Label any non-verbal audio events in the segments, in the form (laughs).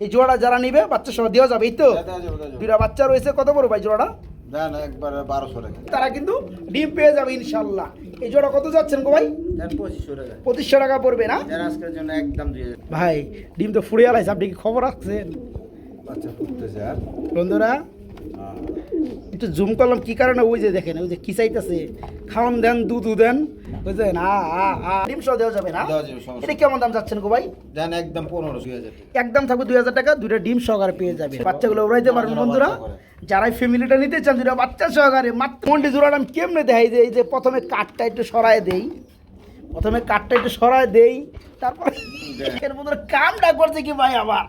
এই জোড়াটা যারা নিবে বাচ্চা সবাই দেওয়া যাবে এই তো। দুইটা বাচ্চা রয়েছে কত বড় ভাই জোড়াটা? একবার বারোশো টাকা। তারা কিন্তু ডিম পেয়ে যাবে ইনশাল্লাহ। এই জোড়া কত যাচ্ছেন গো ভাই? পঁচিশশো টাকা। পড়বে না? ভাই ডিম তো ফুড়ে আলাইছে আপনি কি খবর রাখছেন? আর বন্ধুরা একটু জুম করলাম কি কারণে? ওই যে দেখেন ওই যে কি চাইতেছে খাওয়ান দেন দুধ দেন। বুঝলেন আ আ আ ডিম সহ দেওয়া যাবে না? এটা কেমন দাম যাচ্ছেন গো ভাই? দেন একদম পনেরো দুই হাজার একদম থাকবে দুই হাজার টাকা দুইটা ডিম সহকারে পেয়ে যাবে বাচ্চাগুলো উড়াইতে পারবেন বন্ধুরা। করে। যারা ফ্যামিলিটা নিতে চান বাচ্চা সহকারে মাত্র মন্ডি জোড়াটা আমি কেমনে দেখাই? যে এই যে প্রথমে কাঠটা একটু সরায় দেই। প্রথমে কাঠটা একটু সরায় দেই তারপর এর বন্ধুরা কামটা করছে কি ভাই আবার?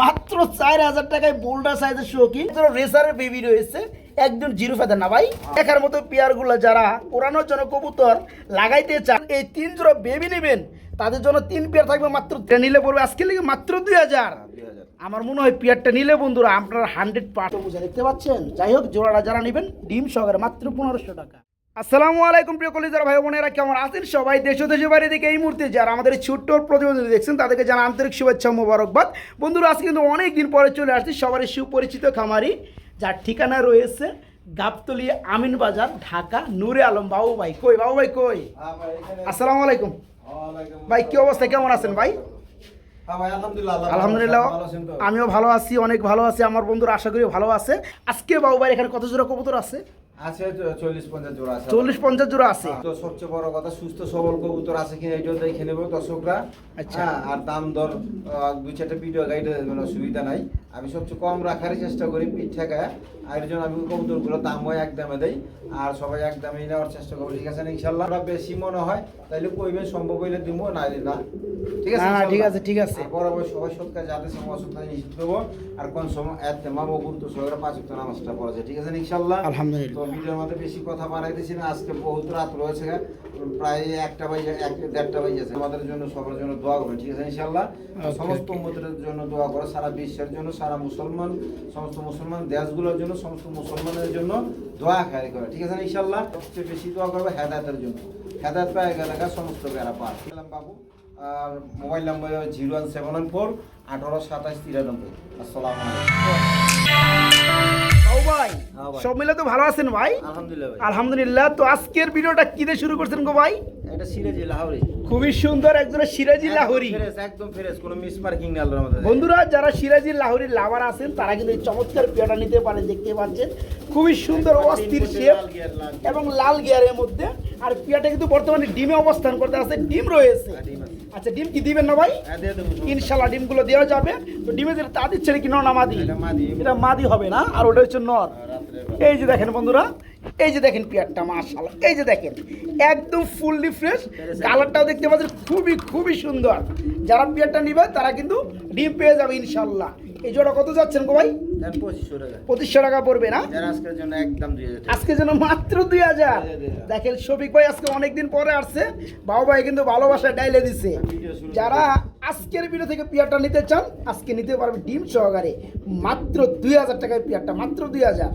মাত্র চার হাজার টাকায় বোল্ডার সাইজের শৌখিন রেসারের বেবি রয়েছে একদম জিরো ফেদার না ভাই। দেখার মতো পেয়ারগুলো যারা ওড়ানোর জন্য কবুতর লাগাইতে চান এই তিন জোড়া বেবি নেবেন তাদের জন্য তিন পেয়ার থাকবে মাত্র নিলে পড়বে আজকে লেগে মাত্র দুই হাজার। দুই হাজার। আমার মনে হয় পেয়ারটা নিলে বন্ধুরা আপনারা হান্ড্রেড পার্সেন্ট বুঝে দেখতে পাচ্ছেন? যাই হোক জোড়াটা যারা নেবেন ডিম সহকারে মাত্র পনেরোশো টাকা। আসসালামু আলাইকুম প্রিয় কলিজার ভাই বোনেরা কেমন আছেন সবাই? দেশ দেশের বাইরে থেকে এই মুহূর্তে যারা আমাদের ছোট্ট প্রতিবেদন দেখছেন তাদেরকে জানা আন্তরিক শুভেচ্ছা মোবারকবাদ। বন্ধুরা আজকে কিন্তু অনেক দিন পরে চলে আসছি সবারই সুপরিচিত খামারি যার ঠিকানা রয়েছে গাবতলি আমিন বাজার ঢাকা নূরে আলম। বাবু ভাই কই? বাবু ভাই কই? আসসালামু আলাইকুম। ভাই কি অবস্থা? কেমন আছেন ভাই? হ্যাঁ আলহামদুলিল্লাহ? আমিও ভালো আছি অনেক ভালো আছি। আমার বন্ধুরা আশা করি ভালো আছে। আজকে বাবু ভাই এখানে কত জোড়া কবুতর আছে? আছে চল্লিশ পঞ্চাশ জোড়া আছে। চল্লিশ পঞ্চাশ জোড়া আছে? তো সবচেয়ে বড় কথা সুস্থ সবল কবুতর আছে কিনা এটাও দেখে নেব দর্শকরা। আচ্ছা। হ্যাঁ, আর দাম দর দুই চারটা ভিডিও গাইড মানে অসুবিধা নাই। আমি সবচেয়ে কম রাখার চেষ্টা করি পিঠ ঠেকায় আর জন্য আমি কবুতরগুলো এক দামে দেই। আর সবাই এক দামে নেওয়ার চেষ্টা করব। ঠিক আছে ইনশাল্লাহ? বেশি মনে হয় তাইলে কইবে সম্ভব হইলে দিব না না ঠিক আছে না, না, ঠিক আছে, ঠিক আছে। বরাবর সবাই সৎকার যাতে সময় অসুবিধা নিশ্চিত দেবো আর কোন সময় এত মামা গুরুত্ব সহকারে পাঁচ উক্ত নামাজটা পড়া যায় ঠিক আছে না ইনশাল্লাহ? আলহামদুলিল্লাহ। তো ভিডিওর মধ্যে বেশি কথা বাড়াইতেছি না আজকে বহুত রাত রয়েছে প্রায় একটা বাজে এক দেড়টা বাজে আছে। আমাদের জন্য সবার জন্য দোয়া করবেন ঠিক আছে ইনশাল্লাহ? Okay, সমস্ত উম্মতের জন্য দোয়া করো সারা বিশ্বের জন্য সারা মুসলমান সমস্ত মুসলমান দেশগুলোর জন্য সমস্ত মুসলমানের জন্য দোয়া খারি করে ঠিক আছে না ইনশাল্লাহ? সবচেয়ে বেশি দোয়া করবে হেদায়তের জন্য। হেদায়ত পায় এলাকার সমস্ত বেড়া সালাম বাবু আর mobile number zero one seven one four আঠারো সাতাশ তিরানব্বই আসসালামু আলাইকুম ভাই। হ্যাঁ সব মিলে তো ভালো আছেন ভাই? আলহামদুলিল্লাহ আলহামদুলিল্লাহ। তো আজকের ভিডিওটা কি দিয়ে শুরু করছেন গো ভাই? এটা সিরাজি লাহোরি। খুবই সুন্দর একজনের সিরাজি লাহোরি। একদম ফ্রেশ কোনো মিস পার্কিং নেই আল্লাহর মধ্যে বন্ধুরা যারা সিরাজি লাহোরির লাভার আছেন তারা কিন্তু এই চমৎকার পেয়াটা নিতে পারেন দেখতে পাচ্ছেন। খুবই সুন্দর অস্থির শেপ এবং লাল গিয়ারের মধ্যে। আর পেয়াটা কিন্তু বর্তমানে ডিমে অবস্থান করতে আছে ডিম রয়েছে। আচ্ছা ডিম কি দিবেন না ভাই? ইনশাল্লাহ ডিমগুলো দেওয়া যাবে। তো ডিমে যেটা তা দিচ্ছে কি নর না মাদি? এটা মাদি। হবে না আর ওটা হচ্ছে নর। এই যে দেখেন বন্ধুরা এই যে দেখেন পেয়ারটা মাশাআল্লাহ। এই যে দেখেন একদম ফুললি ফ্রেশ কালারটাও দেখতে পাচ্ছেন খুবই খুবই সুন্দর। যারা পেয়ারটা নিবে তারা কিন্তু ডিম পেয়ে যাবে ইনশাল্লাহ। এই জোড়া কত যাচ্ছেন গো ভাই? পঁচিশশো টাকা। পড়বে না? আজকের জন্য আজকে যেন মাত্র দুই হাজার। দেখেন শফিক ভাই আজকে অনেকদিন পরে আসছে। বাবু ভাই কিন্তু ভালোবাসা ডাইলে দিছে। যারা আজকের ভিডিও থেকে পিয়ারটা নিতে চান আজকে নিতে পারবে ডিম সহকারে। মাত্র দুই হাজার টাকায় পিয়ারটা মাত্র দুই হাজার।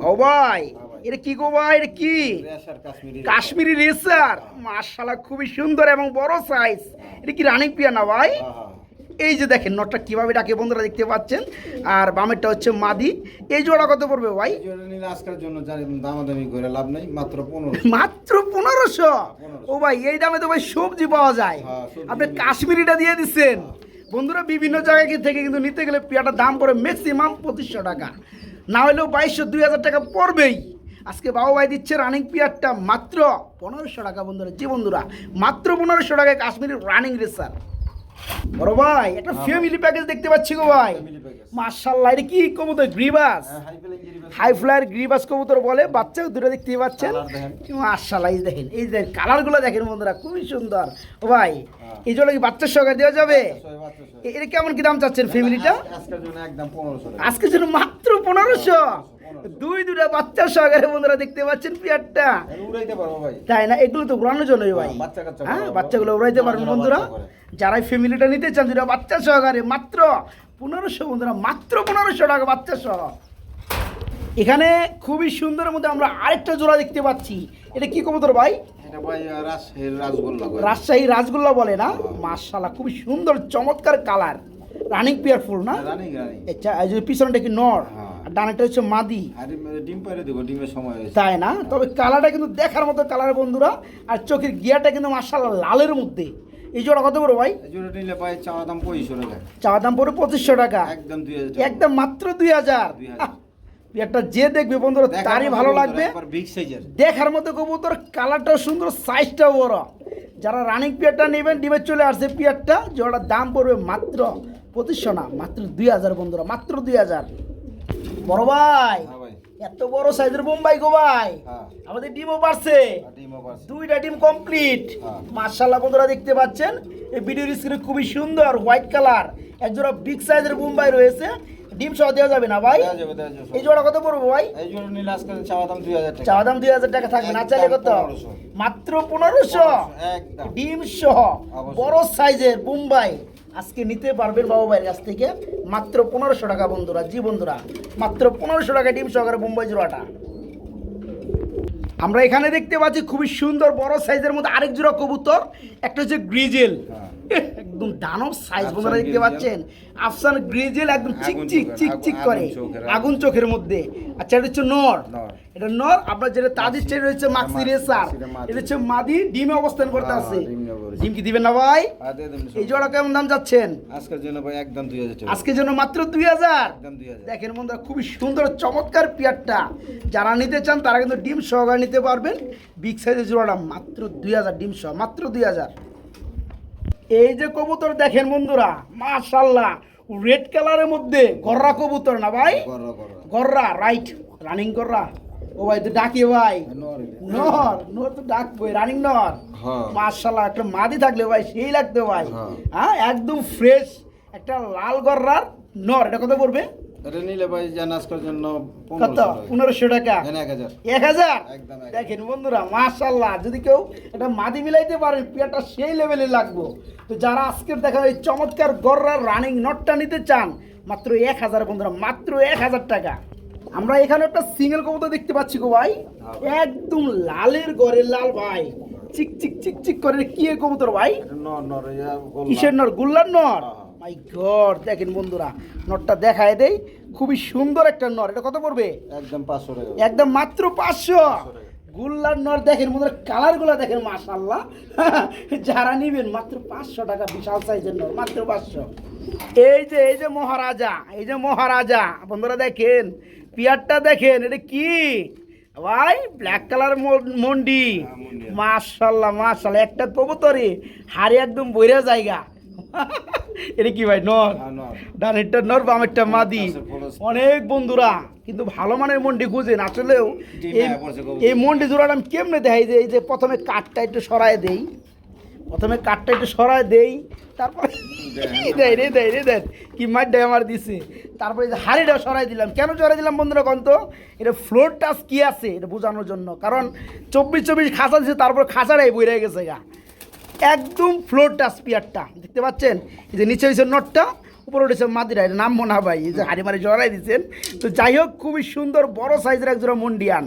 বাবু ভাই এটা কি গো ভাই? এটা কি? কাশ্মীরি রেসার মার্শাল্লাহ খুবই সুন্দর এবং বড় সাইজ এটা কি রানিং পিয়া না ভাই? হ্যাঁ, হ্যাঁ। এই যে দেখেন নটটা কীভাবে ডাকে বন্ধুরা দেখতে পাচ্ছেন? আর বামেরটা হচ্ছে মাদি। এই জোড়া কত পড়বে ভাই? আজকের জন্য জানি দামাদামি করে লাভ নেই মাত্র পনেরো মাত্র পনেরোশো? ও ভাই এই দামে তো ভাই সবজি পাওয়া যায়। হ্যাঁ, আপনি কাশ্মীরিটা দিয়ে দিচ্ছেন। বন্ধুরা বিভিন্ন জায়গা থেকে কিন্তু নিতে গেলে পেয়াটার দাম পড়ে ম্যাক্সিমাম পঁচিশশো টাকা। না হলেও বাইশশো দুই হাজার টাকা পড়বেই। আজকে বাবা ভাই দিচ্ছে রানিং পেয়ারটা মাত্র পনেরোশো টাকা বন্ধুরা। জি বন্ধুরা মাত্র পনেরোশো টাকায় কাশ্মীরি রানিং রেসার বড় ভাই একটা ফ্যামিলি প্যাকেজ দেখতে পাচ্ছি গো ভাই। মার্শাল্লাহ এটা কি কবুতর? গ্রিবাস। হ্যাঁ, হাই। হাই ফ্লায়ার গ্রিবাস কবুতর বলে বাচ্চা দুটো দেখতে পাচ্ছেন। মার্শাল্লাহ এই দেখেন এই দেখেন কালারগুলো দেখেন বন্ধুরা খুবই সুন্দর। ও ভাই হ্যাঁ। এই জন্য কি বাচ্চার সঙ্গে দেওয়া যাবে? এটা কেমন কি দাম চাচ্ছেন ফ্যামিলিটা আজকের আজকে জন্য মাত্র পনেরোশো। দুই দুটা বাচ্চার সহকারে বন্ধুরা দেখতে পাচ্ছেন পিয়ারটা। তাই না? এগুলো তো ঘোরানোর জন্যই ভাই। হ্যাঁ, বাচ্চা হ্যাঁ। বাচ্চাগুলো উড়াইতে পারবেন বন্ধুরা। বাচ্চা। যারা ফ্যামিলিটা নিতে চান যেটা বাচ্চা সহকারে মাত্র পনেরোশো বন্ধুরা মাত্র পনেরোশো টাকা বাচ্চা সহ। এখানে খুবই সুন্দর মধ্যে আমরা আরেকটা জোড়া দেখতে পাচ্ছি। এটা কি কবুতর ভাই? ভাই রাজশাহীর রাজগোল্লা রাজশাহী রাজগোল্লা বলে না? মার্শাল্লাহ খুবই সুন্দর চমৎকার কালার। রানিং পেয়ার ফুল না? রানিং আচ্ছা পিছনটা কি নর? হ্যাঁ। ডানাটা হচ্ছে মাদি। আর ডিম পাইরে দেবো ডিমের সময় তাই না? তবে কালারটা কিন্তু দেখার মতো কালার বন্ধুরা আর চোখের গিয়ারটা কিন্তু মার্শাল লালের মধ্যে। এই জোড়া কত বড় ভাই? জোড়া নিলে চাওয়া দাম টাকা। চাওয়া দাম পড়ে পঁচিশশো টাকা। একদম দুই হাজার একদম মাত্র দুই হাজার। 2000 একটা যে দেখবে বন্ধুরা তারই ভালো লাগবে। দেখার মতো কবুতর কালারটাও সুন্দর সাইজটাও বড়। যারা রানিং পিয়ারটা নেবেন ডিমে চলে আসছে পিয়ারটা জোড়ার দাম পড়বে মাত্র পঁচিশশো না মাত্র দুই হাজার বন্ধুরা মাত্র দুই হাজার। বড় ভাই। হ্যাঁ এত বড় সাইজের বোম্বাই গো ভাই। হ্যাঁ। আমাদের ডিমও বাড়ছে। দুইটা ডিম কমপ্লিট হ্যাঁ। মার্শাল্লাহ বন্ধুরা দেখতে পাচ্ছেন এই ভিডিওর স্ক্রিনে খুবই সুন্দর হোয়াইট কালার একজোড়া বিগ সাইজের বোম্বাই রয়েছে। ডিম সহ দেওয়া যাবে না ভাই? এই জোড়া কত পড়ব ভাই? এই জোড়া নিলে আজকে চাওয়া দাম দুই হাজার টাকা। চাওয়া দাম দুই হাজার টাকা থাকবে না চাইলে কত? মাত্র পনেরোশো। ডিম সহ বড় সাইজের বোম্বাই। আজকে নিতে পারবেন বাবা ভাইয়ের কাছ থেকে মাত্র পনেরোশো টাকা বন্ধুরা জি বন্ধুরা মাত্র পনেরোশো টাকা ডিম সহকারে বোম্বাই জোড়াটা। আমরা এখানে দেখতে পাচ্ছি খুবই সুন্দর বড় সাইজের মধ্যে আরেক জোড়া কবুতর একটা হচ্ছে গ্রিজেল। হ্যাঁ। একদম দানব সাইজ বন্ধুরা দেখতে পাচ্ছেন? আফসান গ্রিজেল একদম চিক চিক চিক চিক করে আগুন। চোখের মধ্যে। আচ্ছা এটা হচ্ছে নর। এটা নর আপনার যেটা তাদের চেয়ে রয়েছে মাক্সি মাক্সি, রেসার। এটা হচ্ছে মাদি ডিমে অবস্থান করতে হ্যাঁ, আছে। ডিম নিয়ে ডিম কি দিবেন না ভাই? এই জোড়া কেমন দাম যাচ্ছেন? আজকের জন্য ভাই একদম দুই হাজার আজকের জন্য মাত্র দুই হাজার? দেখেন বন্ধুরা খুবই সুন্দর চমৎকার পেয়ারটা। যারা নিতে চান তারা কিন্তু ডিম সহকারে নিতে পারবেন। বিগ সাইজের জোড়াটা মাত্র দুই হাজার ডিম সহ মাত্র দুই হাজার। এই যে কবুতর দেখেন বন্ধুরা মাশাল্লাহ রেড কালারের মধ্যে গররা কবুতর না ভাই? গররা রাইট রানিং গররা। ও ভাই তো ডাকে ভাই। নর নর তো ডাকবো রানিং নর। হ্যাঁ। মার্শাল্লাহ একটা মাদি থাকলে ভাই সেই লাগতো ভাই। হ্যাঁ। হ্যাঁ একদম ফ্রেশ একটা লাল গররার নর। এটা কত পড়বে? এটা নিলে ভাই জান আজকের জন্য কত? পনেরোশো টাকা? এক হাজার। দেখেন বন্ধুরা মার্শাল্লাহ যদি কেউ এটা মাদি মিলাইতে পারেন পেয়ারটা সেই লেভেলে লাগবো। তো যারা আজকের দেখা এই চমৎকার গররার রানিং নটটা নিতে চান মাত্র এক হাজার বন্ধুরা মাত্র এক হাজার টাকা। আমরা এখানে একটা সিঙ্গেল কবুতর দেখতে পাচ্ছি গো ভাই। একদম লালের গড়ের লাল ভাই। চিক চিক চিক চিক করে কি কবুতর ভাই? নর নর এই কিসের নর? গুল্লার নর? হ্যাঁ। মাই গড দেখেন বন্ধুরা নটটা দেখায় দেই। খুবই সুন্দর একটা নর। এটা কত পড়বে? একদম পাঁচশো একদম মাত্র পাঁচশো। গুল্লার নর দেখেন বন্ধুরা কালারগুলো দেখেন মাশাল্লাহ (laughs) যারা নিবেন মাত্র পাঁচশো টাকা বিশাল সাইজের নর মাত্র পাঁচশো। এই যে এই যে মহারাজা এই যে মহারাজা বন্ধুরা দেখেন পিয়ারটা দেখেন এটা কি? ভাই ব্ল্যাক কালার মন্ডি। হ্যাঁ, মন্ডি। মাশাল্লাহ মাশাল্লাহ একটা কবুতরে হাড়ি একদম বইরা জায়গা। এটা কি ভাই নর? হ্যাঁ, নর। ডানেরটা নর বামেরটা মাদি। অনেক বন্ধুরা কিন্তু ভালো মানের মন্ডি খুঁজেন। আসলেও। এই মন্ডি জোড়াটা আমি কেমনে দেখাই যে এই যে প্রথমে কাঠটা একটু সরায় দেই। প্রথমে কাঠটা একটু সরায় দেই তারপরে দেয় রে দেয় রে দেন। কি মাঠটা আমার দিছে। তারপরে এই যে হাড়িটা সরাই দিলাম। কেন সরাই দিলাম বন্ধুরা কন্ত? এটা ফ্লোর টাচ কী আছে? এটা বোঝানোর জন্য। কারণ চব্বিশ চব্বিশ খাঁচা দিছে তারপর খাঁচাটাই বই রয়ে গেছে গা। একদম ফ্লোর টাচ পিয়ারটা। দেখতে পাচ্ছেন? এই যে নিচে হয়েছে নটটা উপরে উঠেছে মাদিরা এটা নাম মনে হয় ভাই এই যে হাড়ি মারি জড়াই দিচ্ছেন তো যাই হোক খুবই সুন্দর বড় সাইজের এক জোড়া মন্ডিয়ান।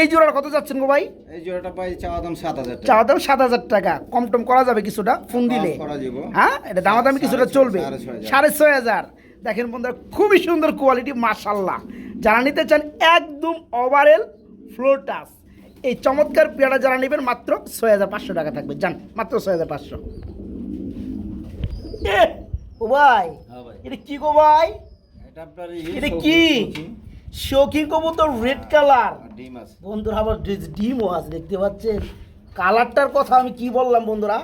এই জোড়ার কত যাচ্ছেন গো ভাই? এই জোড়াটা পাই চাওয়া দাম সাত হাজার টাকা। চাওয়া দাম সাত হাজার টাকা। কম টম করা যাবে কিছুটা ফোন দিলে। হ্যাঁ এটা দামাদামি কিছুটা চলবে। সাড়ে ছয় হাজার। দেখেন বন্ধুরা খুবই সুন্দর কোয়ালিটি মাশাল্লাহ যারা নিতে চান একদম ওভারেল ফ্লোর টাচ এই চমৎকার পেয়ারা যারা নেবেন মাত্র ছয় হাজার পাঁচশো টাকা থাকবে। যান মাত্র ছয় হাজার পাঁচশো। ও ভাই হ্যাঁ এটা কি গো ভাই? এটা কি? শৌখিন কবুতর রেড কালার বন্ধুরা আবার ডিমও আছে দেখতে পাচ্ছেন? কালারটার কথা আমি কি বললাম বন্ধুরা?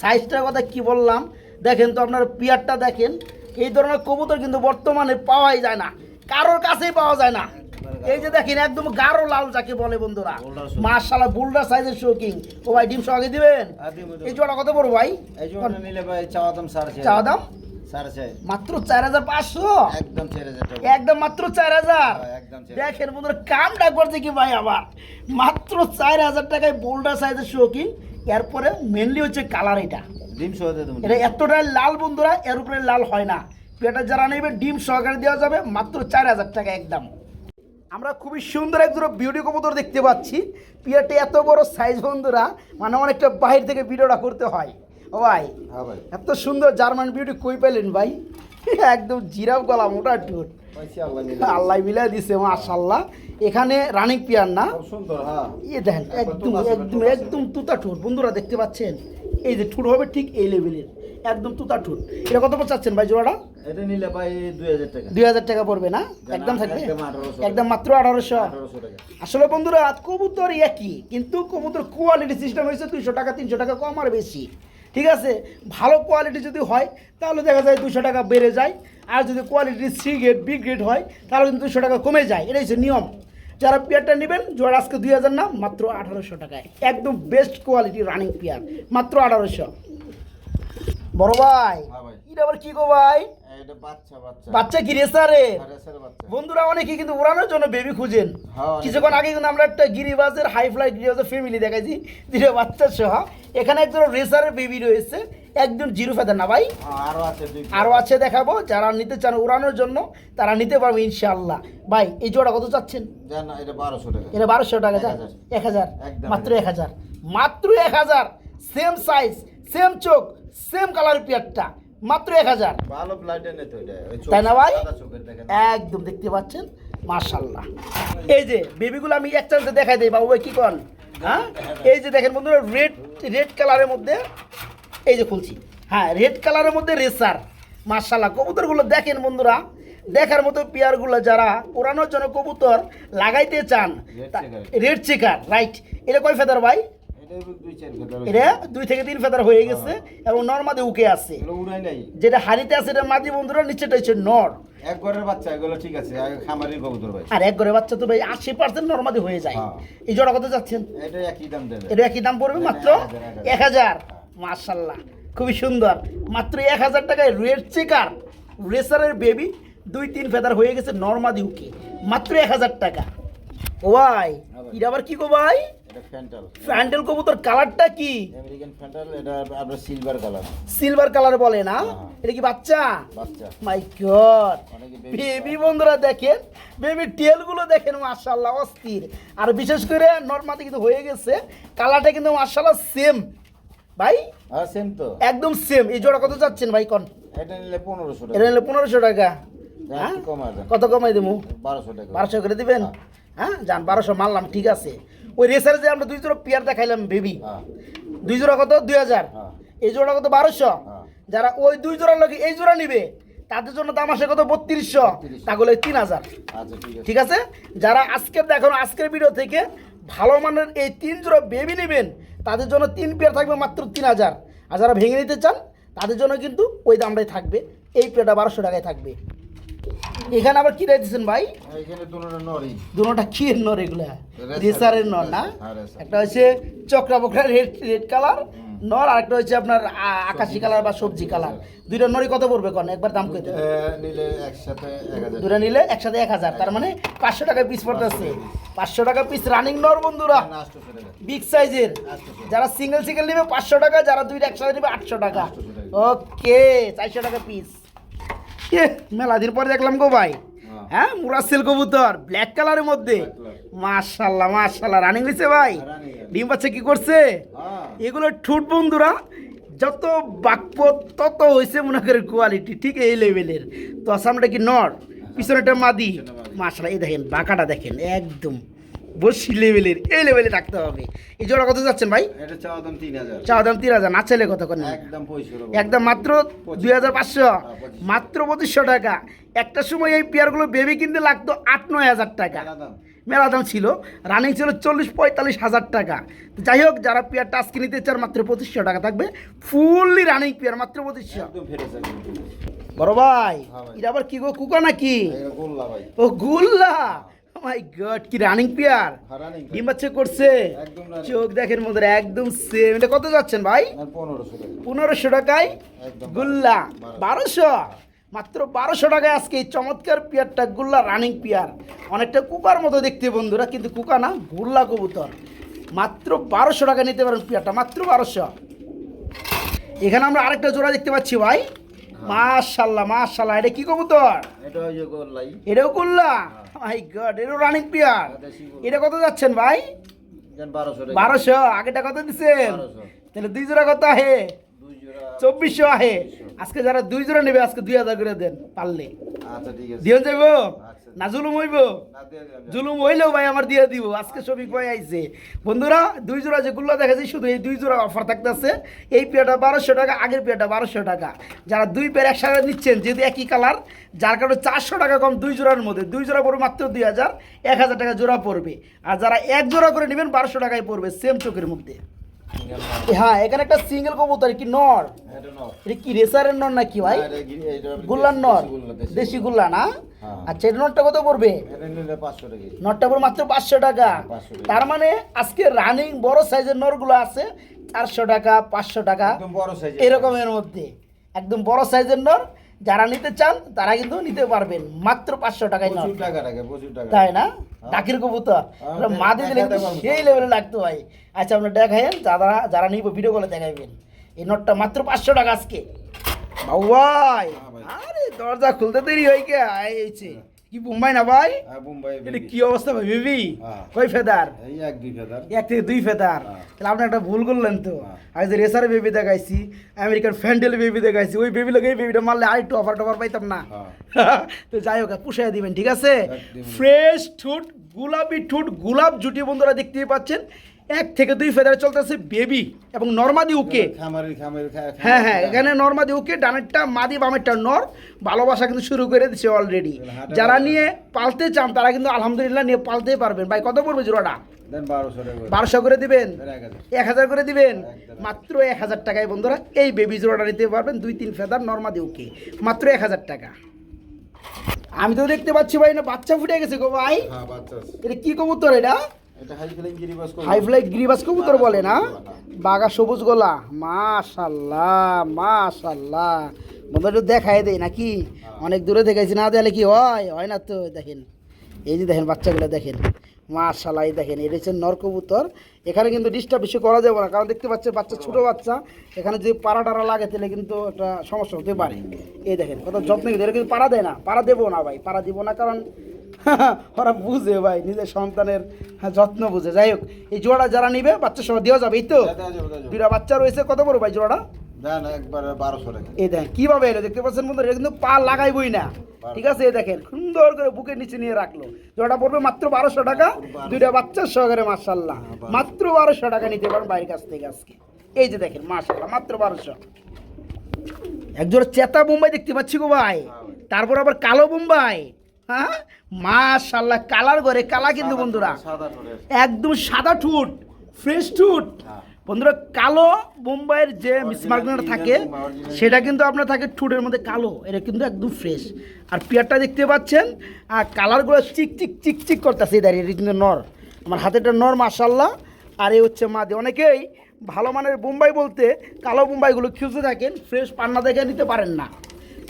সাইজটার কথা কি বললাম? দেখেন তো আপনার পিয়ারটা দেখেন। এই ধরনের কবুতর কিন্তু বর্তমানে পাওয়াই যায় না। কারোর কাছেই পাওয়া যায় না। এই যে দেখেন একদম গাঢ় লাল যাকে বলে বন্ধুরা। মার্শাল্লাহ বুলডার সাইজের শোকিং ও ভাই ডিম সহগে দিবেন? দেবো। এই জোড়া কত বড় ভাই? ভাই চাওয়া দাম চাওয়া দাম? মাত্র চার হাজার পাঁচশো? একদম মাত্র চার হাজার? হ্যাঁ, একদম দেখেন বন্ধুরা কামটা করছে কি ভাই আবার? মাত্র চার হাজার টাকায় বোল্ডার সাইজের এরপরে মেনলি হচ্ছে কালার এটা। ডিম সহ দিয়ে এটা এতটাই লাল বন্ধুরা এর উপরে লাল হয় না। পেটা যারা নেবে ডিম সহকারে দেওয়া যাবে মাত্র চার হাজার টাকা একদম। আমরা খুবই সুন্দর একজোড়া বিউটি কবুতর দেখতে পাচ্ছি। পিয়াটি এত বড় সাইজ বন্ধুরা মানে অনেকটা বাইরে থেকে ভিডিওটা করতে হয়। ও ভাই হ্যাঁ ভাই। এত সুন্দর জার্মান বিউটি কই পেলেন ভাই? (laughs) একদম জিরাফ গলা মোটা ঠোঁট। আল্লাহ মিলাই দিছে। মাশাল্লাহ এখানে রানিং পিয়ার না? সুন্দর হ্যাঁ। ইয়ে দেখেন একদম একদম একদম তুতা ঠোঁট। বন্ধুরা দেখতে পাচ্ছেন? এই যে ঠোঁট হবে ঠিক এই লেভেলের একদম তুতা ঠোঁট। এটা কত চাচ্ছেন ভাই জোড়াটা? এটা নিলে ভাই দুই হাজার টাকা। দুই হাজার টাকা পড়বে না? একদম থাকবে? একদম মাত্র আঠারোশো? আঠারোশো আসলে বন্ধুরা কবুতর একই কিন্তু কবুতর কোয়ালিটি সিস্টেম হয়েছে দুইশো টাকা তিনশো টাকা কম আর বেশি। ঠিক আছে? ভালো কোয়ালিটি যদি হয় তাহলে দেখা যায় দুশো টাকা বেড়ে যায়। আর যদি quality C grade B grade হয় তাহলে কিন্তু দুশো টাকা কমে যায়। এটাই হচ্ছে নিয়ম। যারা পেয়ারটা নেবেন জোড়া আজকে দুই হাজার না মাত্র আঠারোশো টাকায়। একদম বেস্ট কোয়ালিটি রানিং পেয়ার মাত্র আঠারোশো। বড় ভাই হ্যাঁ এটা আবার কি গো ভাই? বাচ্চা কি রেসারে? আরে বন্ধুরা অনেকে কিন্তু উড়ানোর জন্য বেবি খুঁজেন। হ্যাঁ, কিছুক্ষণ আগে কিন্তু আমরা একটা গিরিবাজের হাই ফ্লাই গিরিবাজের ফ্যামিলি দেখাইছি দুটো বাচ্চা সহ। এখানে একজন রেসারের বেবি রয়েছে একজন জিরো ফেদার না ভাই? হ্যাঁ, আরও আছে দুই আরও আছে দেখাবো যারা নিতে চান উড়ানোর জন্য তারা নিতে পারবে ইনশাআল্লাহ। ভাই এই জোড়া কত চাচ্ছেন? এটা বারোশো টাকা। এক হাজার। মাত্র এক হাজার। মাত্র এক হাজার সেম সাইজ সেম চোখ সেম কালার পিয়ারটা মাত্র এক হাজার। তাই না ভাই? একদম দেখতে পাচ্ছেন? মাশাল্লাহ এই যে বেবিগুলো আমি এক চান্সে দেখাই দিই বাবু ভাই কি কন? হ্যাঁ? এই যে দেখেন বন্ধুরা রেড রেড কালারের মধ্যে এই যে খুলছি। হ্যাঁ রেড কালারের মধ্যে রেসার মাশাল্লাহ কবুতরগুলো দেখেন বন্ধুরা দেখার মতো পেয়ারগুলো যারা ওড়ানোর জন্য কবুতর লাগাইতে চান। রেড চেকার রাইট এটা কয় ফেদার ভাই? এটা দুই থেকে তিন ফেদার হয়ে গেছে এবং নর্মাদে উকে আছে। যেটা হাড়িতে আছে এটা মাদি বন্ধুরা নিচেটা হচ্ছে নর। এক ঘরের বাচ্চা এগুলো ঠিক আছে আগে খামারি কবুতর ভাই। আর এক ঘরে বাচ্চা তো ভাই আশি পার্সেন্ট নর্মাদি হয়ে যায়। হ্যাঁ। এই জোড়া কত যাচ্ছেন? এটা একই দাম দেবে। এটা একই দাম পড়বে মাত্র এক হাজার, হাজার। মার্শাল্লাহ খুবই সুন্দর। মাত্র এক হাজার টাকায় রেড চেকার রেসারের বেবি দুই তিন ফেদার হয়ে গেছে নর্মাদি উকে। মাত্র এক হাজার টাকা। ও ভাই ভাই। এটা আবার কি গো ভাই? ফ্যান্টাল। কবুতর কালারটা কি? আমেরিকান ফ্যান্টাল এটা আপনার সিলভার কালার। সিলভার কালার বলে না? হ্যাঁ। এটা কি বাচ্চা? বাচ্চা। মাই গড বেবি বন্ধুরা দেখেন বেবি টেলগুলো দেখেন মাশাল্লাহ অস্থির। আর বিশেষ করে নর্মাতে কিন্তু হয়ে গেছে কালারটা কিন্তু মাশাল্লাহ সেম ভাই? হ্যাঁ সেম তো। একদম সেম এই জোড়া কত যাচ্ছেন ভাই কন? এটা নিলে পনেরোশো এটা নিলে পনেরোশো টাকা। হ্যাঁ দেন। কত কমাই দেবো? বারোশো টাকা। বারোশো করে দিবেন? হ্যাঁ যান বারোশো মারলাম ঠিক আছে। ওই রেসারে যে আমরা দুই জোড়া পেয়ার দেখাইলাম বেবি হ্যাঁ। দুই জোড়া কত? দুই হাজার। হ্যাঁ। এই জোড়া কত? বারোশো। হ্যাঁ। যারা ওই দুই জোড়ার লোক এই জোড়া নিবে তাদের জন্য দাম আসে কত? বত্রিশশো। 3200 তাহলে তিন হাজার। আচ্ছা ঠিক আছে। ঠিক আছে? যারা আজকের দেখুন আজকের ভিডিও থেকে ভালো মানের এই তিন জোড়া বেবি নেবেন তাদের জন্য তিন পেয়ার থাকবে মাত্র তিন হাজার। আর যারা ভেঙে নিতে চান তাদের জন্য কিন্তু ওই দামটাই থাকবে। এই পেয়ারটা বারোশো টাকায় থাকবে। এখানে আবার কি দিচ্ছেন ভাই? এখানে দুটো নরি দুটোটা কি নর এগুলো? রেসারের নর না? হ্যাঁ, একটা হচ্ছে চক্রা বকরা রেড রেড কালার নর আর একটা হচ্ছে আপনার আকাশি কালার বা সবজি কালার। দুইটা নরি কত পড়বে কোন? একবার দাম কইতে। নিলে একসাথে দুটো নিলে একসাথে এক হাজার। তার মানে পাঁচশো টাকা পিস পড়তেছে। পাঁচশো টাকা পিস রানিং নর বন্ধুরা। বিগ সাইজের যারা সিঙ্গেল সিঙ্গেল নেবে পাঁচশো টাকা যারা দুইটা একসাথে নেবে আটশো টাকা। 800 টাকা। ওকে চারশো টাকা পিস মেলা দিন পরে দেখলাম গো ভাই। হ্যাঁ। হ্যাঁ মুরাসেল কবুতর ব্ল্যাক কালারের মধ্যে। মাশাল্লাহ মাশাল্লাহ রানিং হয়েছে ভাই। ডিম বাচ্চা কি করছে? হ্যাঁ। এগুলো ঠুট বন্ধুরা যত বাক্য তত হয়েছে মনে করে কোয়ালিটি ঠিক এই লেভেলের তো সামনে কি নর? পিছনেটা মাদি। পিছনে মাদি। মাশাল্লাহ এই দেখেন বাঁকাটা দেখেন একদম। বসি লেভেলের এই লেভেলে রাখতে হবে। এই জোড়া কত যাচ্ছেন ভাই? এটা চাওয়া দাম তিন হাজার। চাওয়া দাম তিন হাজার না চাইলে কত করেন? একদম একদম মাত্র দুই হাজার পাঁচশো। মাত্র পঁচিশশো টাকা। একটা সময় এই পেয়ারগুলো বেবি কিনতে লাগতো আট নয় হাজার টাকা। মেলা দাম। ছিল। রানিং ছিল চল্লিশ পঁয়তাল্লিশ হাজার টাকা। তো যাই হোক যারা পেয়ার টাস্ক নিতে চান মাত্র পঁচিশশো টাকা থাকবে। ফুললি রানিং পেয়ার মাত্র পঁচিশশো। বড় ভাই হ্যাঁ এটা আবার কি গো কুকা নাকি? ও গুল্লা? মাই গড কি রানিং পেয়ার হারানি ডিম বাচ্চা করছে। চোখ দেখেন মধ্যে একদম সেম এটা কত যাচ্ছেন ভাই? পনেরোশো টাকায় গুল্লা। বারোশো। বারোশো? মাত্র বারোশো টাকায় আজকে এই চমৎকার পিয়ারটা গুল্লা রানিং পিয়ার অনেকটা কুকার মতো দেখতে বন্ধুরা কিন্তু কুকা না গুল্লা কবুতর। মাত্র বারোশো টাকা নিতে পারেন পিয়ারটা মাত্র বারোশো। এখানে আমরা আরেকটা জোড়া দেখতে পাচ্ছি ভাই। মাশাল্লাহ মাশাল্লাহ। এটা কি কবুতর? এটাও গুল্লা? মাই গড এটাও রানিং প্লেয়ার। এটা কত যাচ্ছেন ভাই? বারোশো আগেটা কত দিচ্ছেন? তাহলে দুই জোড়া কত আহে? চব্বিশশো আহে। আজকে যারা দুই জোড়া নেবে আজকে দুই হাজার করে দেন পারলে। আচ্ছা ঠিক আছে। দিয়ন যাইব? আচ্ছা। না জুলুম হইব। জুলুম হইলেও ভাই আমার দিয়ে দিব। আজকে শফিক ভাই আইছে? বন্ধুরা দুই জোড়া যেগুলো দেখাচ্ছি শুধু এই দুই জোড়া অফার থাকতেছে। এই পেয়াটা বারোশো টাকা আগের পেয়াটা বারোশো টাকা। যারা দুই পেয়ার একসাথে নিচ্ছেন যেহেতু একই কালার যার কারণে চারশো টাকা কম দুই জোড়ার মধ্যে দুই জোড়া পড়বে মাত্র দুই হাজার এক হাজার টাকা জোড়া পড়বে। আর যারা এক জোড়া করে নেবেন বারোশো টাকায় পড়বে সেম চোখের মধ্যে। হ্যাঁ এখানে একটা সিঙ্গেল কবুতর কি নর? এটা কি রেসারের নর নাকি ভাই? গুল্লার নর দেশি গুল্লা। না? হ্যাঁ। আচ্ছা এটা নরটা কত পড়বে? এটা নিলে 500 টাকা। নটটা পড়বে মাত্র পাঁচশো টাকা। তার মানে আজকে রানিং বড় সাইজের নরগুলো আছে চারশো টাকা পাঁচশো টাকা বড় এরকমের মধ্যে। একদম বড় সাইজের নর যারা নিতে চান তারা কিন্তু নিতে পারবেন। মাত্র পাঁচশো টাকায় টাকা। তাই না? ডাকির কবুতর। হ্যাঁ, মা দিলে। সেই লেভেলে লাগতো ভাই। আচ্ছা আপনার দেখাইন যারা যারা নিব ভিডিও কলে দেখাইবেন। এই নটটা মাত্র পাঁচশো টাকা আজকে। ভাই! হ্যাঁ আরে দরজা খুলতে দেরি হয়ে কে আইছে কি মুম্বাই না ভাই হ্যাঁ, বোম্বাই এটা কি অবস্থা ভাই বেবি হ্যাঁ। কই ফেদার এক দুই ফেদার। এক থেকে দুই ফেদার হ্যাঁ। তাহলে আপনি একটা ভুল করলেন তো। আমি যে রেসার বেবি দেখাইছি আমেরিকান ফ্যান্ডেল বেবি দেখাইছি ওই বেবি লোক এই বেবিটা মারলে আর একটু অফার টফার পাইতাম না। (laughs) তো যাই হোক পুষাই দিবেন ঠিক আছে ফ্রেশ ঠুট গোলাপি ঠুট গোলাপ জুটি বন্ধুরা দেখতেই পাচ্ছেন এক থেকে দুই ফেদারে চলতেছে বেবি এবং নর্মাদি উকে হ্যাঁ হ্যাঁ এখানে নর্মাদি উকে ডানেরটা মাদি বামেরটা নর ভালোবাসা কিন্তু শুরু করে দিচ্ছে অলরেডি যারা নিয়ে পালতে চান তারা কিন্তু আলহামদুলিল্লাহ নিয়ে পালতেই পারবেন। ভাই কত পড়বে জোড়াটা? দেন 1200 টাকা করে। বারোশো করে দিবেন? এক হাজার। করে দিবেন? মাত্র এক হাজার টাকায় বন্ধুরা এই বেবি জোড়াটা নিতে পারবেন দুই তিন ফেদার নর্মাদি ওকে মাত্র এক হাজার টাকা। আমি তো দেখতে পাচ্ছি ভাই না বাচ্চা ফুটে গেছে গো ভাই। হ্যাঁ। এটা কি কবুতর এটা? হাই ফ্লাইং গিরিবাস কবুতর। বলে না? বাগা সবুজ গলা। মাশাল্লাহ মাশাল্লাহ। বন্ধু একটু দেখাই দেয় নাকি? অনেক দূরে দেখাইছি না দেখলে কি হয়? হয় না তো? দেখেন এই যে দেখেন বাচ্চাগুলো দেখেন। মাশাল্লাহ এই দেখেন এটা হচ্ছে নর কবুতর। এখানে কিন্তু ডিস্টার্ব বেশি করা যাবে না কারণ দেখতে পাচ্ছে বাচ্চা ছোট বাচ্চা। এখানে যদি পাড়া টাড়া লাগে তাহলে কিন্তু একটা সমস্যা হতে পারে। এই দেখেন কত যত্ন কিন্তু কিন্তু পাড়া দেয় না। পাড়া দেবো না ভাই পাড়া দিব না কারণ (laughs) ওরা বুঝে ভাই নিজের সন্তানের হ্যাঁ, যত্ন বুঝে। যাই হোক এই জোড়া যারা নিবে বাচ্চা সবাই দেওয়া যাবে এই তো। দুটা বাচ্চা রয়েছে কত বড় ভাই জোড়াটা? দেন একবারে 1200 টাকা। এই দেখেন কীভাবে এলো দেখতে পাচ্ছেন বন্ধু এটা কিন্তু পা লাগাইবই না। ঠিক আছে এই দেখেন সুন্দর করে বুকের নিচে নিয়ে রাখল। জোড়া পড়বে মাত্র বারোশো টাকা। দুইটা বাচ্চার সহকারে মার্শাল্লাহ মাত্র বারোশো টাকা নিতে পারেন বাইরের কাছ থেকে আজকে। এই যে দেখেন মার্শাল্লাহ মাত্র বারোশো। একজোড়া চেতা বোম্বাই দেখতে পাচ্ছি গো ভাই। তারপর আবার কালো বোম্বাই। হ্যাঁ? মাশাল্লাহ কালার করে কালা কিন্তু বন্ধুরা। একদম সাদা ঠুট ফ্রেশ ঠুট। হ্যাঁ। বন্ধুরা কালো বোম্বাইয়ের যে Original থাকে সেটা কিন্তু আপনার থাকে ঠুটের মধ্যে কালো এটা কিন্তু একদম ফ্রেশ। আর পিয়ারটা দেখতে পাচ্ছেন আর কালারগুলো চিক চিক চিক চিক করতেছে দাঁড়িয়ে এটা কিন্তু নর। আমার হাতেটা নর মাসাল্লাহ আর এই হচ্ছে মাদি। অনেকেই ভালো মানের বোম্বাই বলতে কালো বোম্বাইগুলো খুঁজে থাকেন ফ্রেশ পান্না দেখে নিতে পারেন না।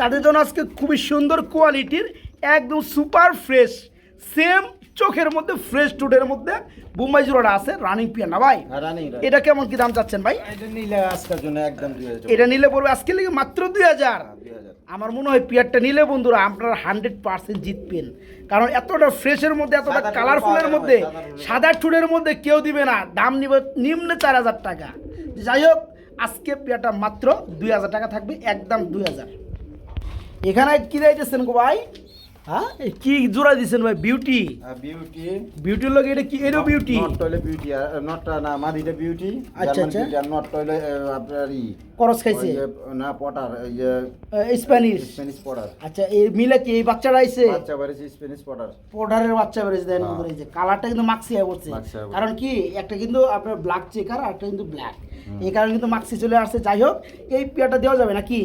তাদের জন্য আজকে খুবই সুন্দর কোয়ালিটির একদম সুপার ফ্রেশ সেম চোখের মধ্যে ফ্রেশ টুডের মধ্যে বোম্বাই জোড়াটা আছে রানিং পিয়া না ভাই? হ্যাঁ। এটা কেমন কি দাম চাচ্ছেন ভাই? এটা নিলে আজকের জন্য একদম এটা নিলে পড়বে আজকে লেগে মাত্র দুই হাজার। হ্যাঁ, 2000 আমার মনে হয় পিয়ারটা নিলে বন্ধুরা আপনারা হান্ড্রেড পার্সেন্ট জিতবেন। কারণ এতটা ফ্রেশের মধ্যে এতটা কালারফুলের মধ্যে সাদা ঠুটের মধ্যে কেউ দিবে না। দাম নিবে নিম্নে চার হাজার টাকা। যাই হোক আজকে পেয়ারটা মাত্র দুই হাজার টাকা থাকবে একদম দুই হাজার। এখানে কি দিয়েছেন গো ভাই? হ্যাঁ? কি জোড়া দিয়েছেন ভাই? বিউটি বিউটি বিউটির লোক এটা কি এরও বিউটি নট বিউটি আর নটটা না মাদিটা বিউটি আচ্ছা, আচ্ছা। আর নট টয়লে আপনার ই করস খাইছে? না পটার এই স্প্যানিশ স্প্যানিশ পটার। আচ্ছা এই মিলে কি এই বাচ্চাটা আইছে? বাচ্চা স্প্যানিশ পটার। পোডারের বাচ্চা দেন হ্যাঁ। এই যে কালারটা কিন্তু মাক্সি হয়ে পড়ছে। কারণ কি একটা কিন্তু আপনার ব্ল্যাক চেকার আর একটা কিন্তু ব্ল্যাক এই কারণে কিন্তু মাক্সি চলে আসছে। যাই হোক এই পেয়ারটা দেওয়া যাবে নাকি?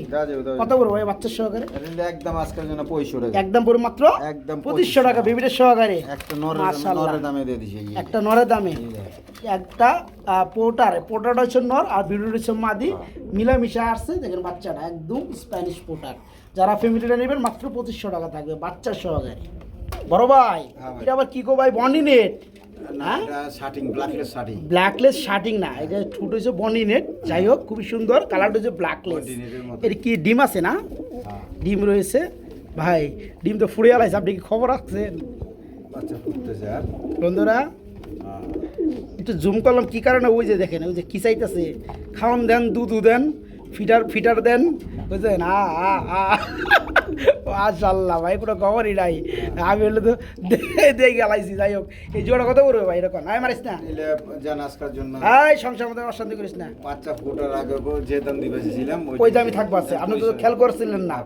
কত। বড় ভাই বাচ্চার সহকারে? একদম আজকের জন্য পঁয়ষট্টি একদম পুরো মাত্র একদম পঁচিশশো টাকা বেবিটার সহকারে। একটা নরের দামে দিয়ে দিছে একটা নরের দামে। একটা পোটার হচ্ছে নর আর বিউটিটা হচ্ছে মাদি। হ্যাঁ। মিলামিশা আসছে দেখেন বাচ্চাটা একদম স্প্যানিশ পোটার যারা ফ্যামিলিটা নেবেন মাত্র পঁচিশশো টাকা থাকবে বাচ্চার সহকারে। বড় ভাই হ্যাঁ এটা আবার কি গো ভাই বন্ডি নেট? না? শার্টিং ব্ল্যাকলেস শার্টিং। না এটা ঠুট হচ্ছে বন্ডি নেট। যাই হোক খুবই সুন্দর। কালারটা হচ্ছে ব্ল্যাকলেস। এটা কি ডিম আছে না? হ্যাঁ। ডিম রয়েছে। ভাই ডিম তো ফুড়ে আলাইছে আপনি কি খবর রাখছেন? বন্ধুরা হ্যাঁ। একটু জুম করলাম কি কারণে ওই যে দেখেন ওই যে কি চাইতেছে? খাওয়ান দেন দুধ দেন। ফিটার ফিটার দেন। বুঝলেন আ আ আ। মাশাল্লাহ ভাই কোনো খবরই নাই। আমি হলে তো দিয়ে গেলাইছি যাই হোক। এই জোড়া কত করবে ভাই এরকম? আয় মারিস না। জন্য। হাই সংসার মধ্যে অশান্তি করিস না। বাচ্চা ফোটার আগে যে দাম দিবেছিলাম ওই দামই থাকব আছে। আপনি তো খেয়াল করছিলেন না।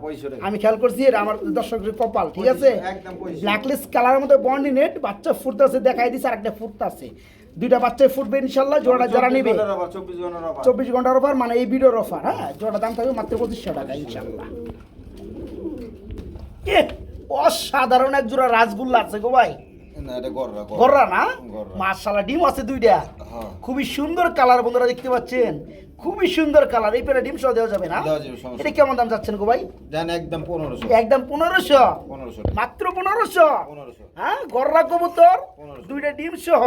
আমি খেয়াল করছি এটা আমার দর্শকের কপাল ঠিক আছে? একদম ব্ল্যাকলিস্ট কালারের মধ্যে বন্ডি নেট বাচ্চা ফুটতেছে দেখাই দিছে আর একটা ফুটতেছে। দুইটা বাচ্চায় ফুটবে ইনশাল্লাহ জোড়া যারা নিবে। চব্বিশ ঘণ্টার অফার মানে এই ভিডিওর অফার হ্যাঁ? জোড়া দাম থাকবে মাত্র পঁচিশশো টাকা ইনশাল্লাহ। অসাধারণ এক জোড়া রাসগুল্লা আছে গো ভাই। গররা না। মাশাল্লাহ ডিম আছে দুইটা। হ্যাঁ। খুবই সুন্দর কালার বন্ধুরা দেখতে পাচ্ছেন। খুবই সুন্দর কালার এই ডিম সহ দেওয়া যাবে না? এটা কেমন দাম যাচ্ছেন গো ভাই? একদম পনেরোশো। একদম পনেরোশো? মাত্র পনেরোশো? পনেরোশো। হ্যাঁ গররা কবুতর দুইটা ডিম সহ।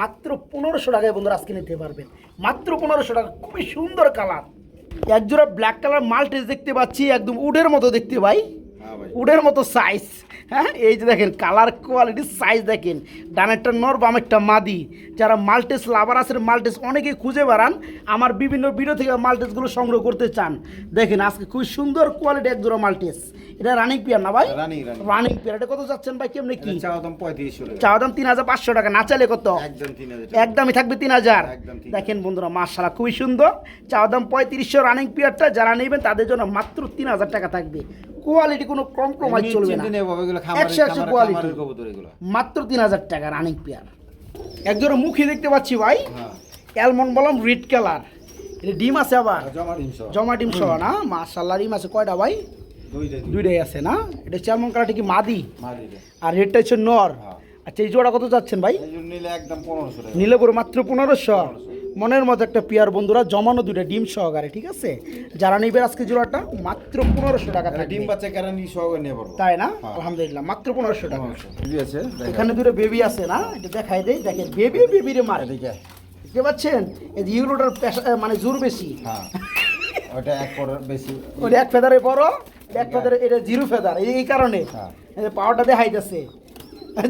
মাত্র পনেরোশো টাকায় বন্ধুরা আজকে নিতে পারবেন। মাত্র পনেরোশো টাকা খুবই সুন্দর কালার। একজোড়া ব্ল্যাক কালার মাল্টেজ দেখতে পাচ্ছি একদম উডের মতো দেখতে ভাই। হ্যাঁ উডের মতো সাইজ হ্যাঁ এই যে দেখেন কালার কোয়ালিটি সাইজ দেখেন। ডানেরটা নর বামেরটা মাদি। যারা মাল্টেস লাভার আছেন মাল্টেস অনেকেই খুঁজে বেড়ান। আমার বিভিন্ন ভিডিও থেকে মাল্টেসগুলো সংগ্রহ করতে চান। দেখেন আজকে খুব সুন্দর কোয়ালিটি এক জোড়া মাল্টেস এটা রানিং পিয়ার না ভাই? রানিং পিয়ার এটা কত যাচ্ছেন ভাই কেমনি কি? চাওয়া দাম পঁয়ত্রিশশো চাওয়া দাম তিন হাজার পাঁচশো টাকা না চাইলে কত? একদমই থাকবে তিন হাজার। দেখেন বন্ধুরা মার্শাল্লাহ খুবই সুন্দর। চাওয়া দাম পঁয়ত্রিশশো রানিং পিয়ারটা যারা নেবেন তাদের জন্য মাত্র তিন হাজার টাকা থাকবে। কোয়ালিটি কোনো কম কম্প্রোমাইজ চলবে না। একশো একশো কোয়ালিটি মাত্র তিন হাজার টাকা রানিং পেয়ার একজনের মুখে দেখতে পাচ্ছি ভাই। অ্যালমন্ড বললাম রেড কালার এটা ডিম আছে আবার। জমা ডিম সহ। না? মাশাল্লাহ ডিম আছে কয়টা ভাই? দুইটাই আছে না? এটা হচ্ছে অ্যালমন্ড কালারটা কি মাদি? আর রেডটা হচ্ছে নর। হ্যাঁ। আচ্ছা এই জোড়া কত যাচ্ছেন ভাই? নিলে একদম পনেরোশো নিলে করে মাত্র পনেরোশো। মনের মতো একটা পেয়ার বন্ধুরা জমানো দুইটা ডিম সহকারে ঠিক আছে? যারা নিবে আজকে জোড়াটা মাত্র পনেরোশো টাকা ডিম বাচ্চা কেরানি সহকারে নিয়ে পারব তাই না? হ্যাঁ। আলহামদুলিল্লাহ মাত্র পনেরোশো টাকা। ঠিক আছে এখানে দুটো বেবি আছে না? এটা দেখাই দেয় দেখেন বেবি বেবি রে মারে। এদিকে। দেখতে পাচ্ছেন? এই যে ইউরোটার মানে জোর বেশি। হ্যাঁ। ওটা এক বেশি। ওটা এক ফেদারে বড় এক ফেদারে এটা জিরো ফেদার এই কারণে। হ্যাঁ। পাওয়ারটা দেখাইতেছে।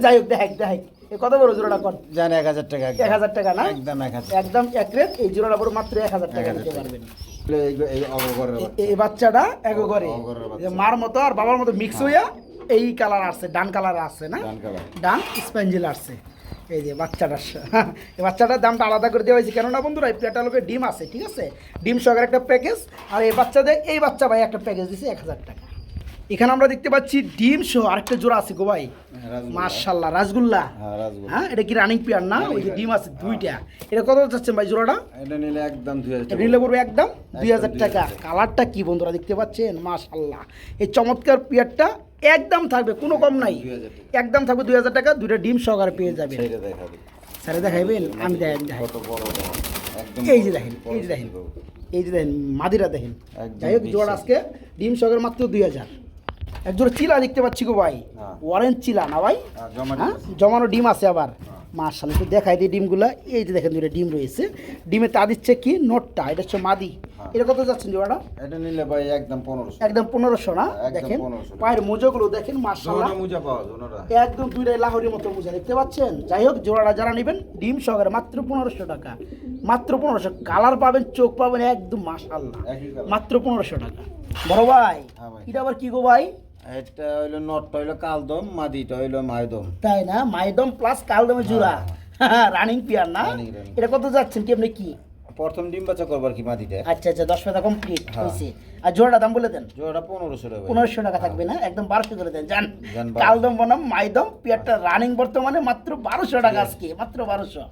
যাই হোক দেখাই দেখাই। এ কত বড় জোড়াটা কর? জান এক হাজার টাকা এক হাজার টাকা না? একদম এক হাজার একদম এক রেট এই জোড়াটা বড় মাত্র এক হাজার টাকা টাকা। পারবেন। এই- বাচ্চাটা এক। যে মার মতো আর বাবার মতো মিক্স হইয়া এই কালার আসছে ডান কালার আসছে না? ডান ডান আসছে। এই যে বাচ্চাটার (laughs) এই বাচ্চাটার দামটা আলাদা করে দেওয়া হয়েছে। কেননা বন্ধুরা এই পেটা লোকের ডিম আছে ঠিক আছে? ডিম সহকারে একটা প্যাকেজ আর এই বাচ্চাদের এই বাচ্চা ভাই একটা প্যাকেজ দিছে এক হাজার টাকা। এখানে আমরা দেখতে পাচ্ছি ডিম সহ আরেকটা জোড়া আছে গো ভাই। রাজগুল্লা। মার্শাল্লাহ রাসগুল্লা হ্যাঁ হ্যাঁ এটা কি রানিং পেয়ার না? ওই যে ডিম আছে দুইটা। এটা কত যাচ্ছেন ভাই জোড়াটা? এটা নিলে একদম দুই হাজার রিলে পড়বে একদম দুই হাজার টাকা। কালারটা কি বন্ধুরা দেখতে পাচ্ছেন? মাশাল্লাহ এই চমৎকার পেয়ারটা একদম থাকবে কোনো কম নাই। একদম থাকবে দুই হাজার টাকা দুইটা ডিম সহকারে পেয়ে যাবে স্যারে দেখাইবেন আমি দেখাই এই যে দেখেন এই যে দেখেন। এই যে দেখেন মাদিরা দেখেন। যাই হোক জোড়া আজকে ডিম সহকারে মাত্র দুই হাজার। এক জোড়া চিলা দেখতে পাচ্ছি গো ভাই। অরেঞ্জ ওয়ারেন্ট চিলা না ভাই? হ্যাঁ, হ্যাঁ। জমানো ডিম আছে আবার। মার্শাল একটু দেখাই দিই ডিমগুলা। এই যে দেখেন দুটো ডিম রয়েছে। ডিমে তা দিচ্ছে কি? নোটটা এটা হচ্ছে মাদি। হ্যাঁ। এটা কত যাচ্ছেন জোড়াটা এটা নিলে ভাই একদম পনেরোশো। একদম পনেরোশো না? দেখেন 1500 পায়ের মোজাগুলো দেখেন মার্শাল্লাহ জোড়া মুজা পাওয়া একদম দুইটাই লাহোরি মতো মোজা দেখতে পাচ্ছেন? যাই হোক জোড়াটা যারা নেবেন ডিম সহকারে মাত্র পনেরোশো টাকা। মাত্র পনেরোশো। কালার পাবেন চোখ পাবেন একদম মাশাল্লাহ একই মাত্র পনেরোশো টাকা। বড় হ্যাঁ ভাই। এটা আবার কি গো ভাই? এটা হইল নটটা হইল কালদম মাদিটা হইল মায়দম। তাই না? মাইদম প্লাস কালদমে জোড়া। রানিং পিয়ার না। এটা কত যাচ্ছেন কেমনি কি? প্রথম ডিম বাচ্চা করবার কি মাদিটা আচ্ছা আচ্ছা দশ টাকা কমপ্লিট হ্যাঁ। হয়েছে। আর জোড়াটা দাম বলে দেন। জোড়াটা পনেরোশো টাকা পনেরোশো টাকা থাকবে না? একদম বারোশো করে দেন। জান, কালদম বনাম মাইদম পিয়ারটা রানিং বর্তমানে মাত্র বারোশো টাকা আজকে মাত্র বারোশো।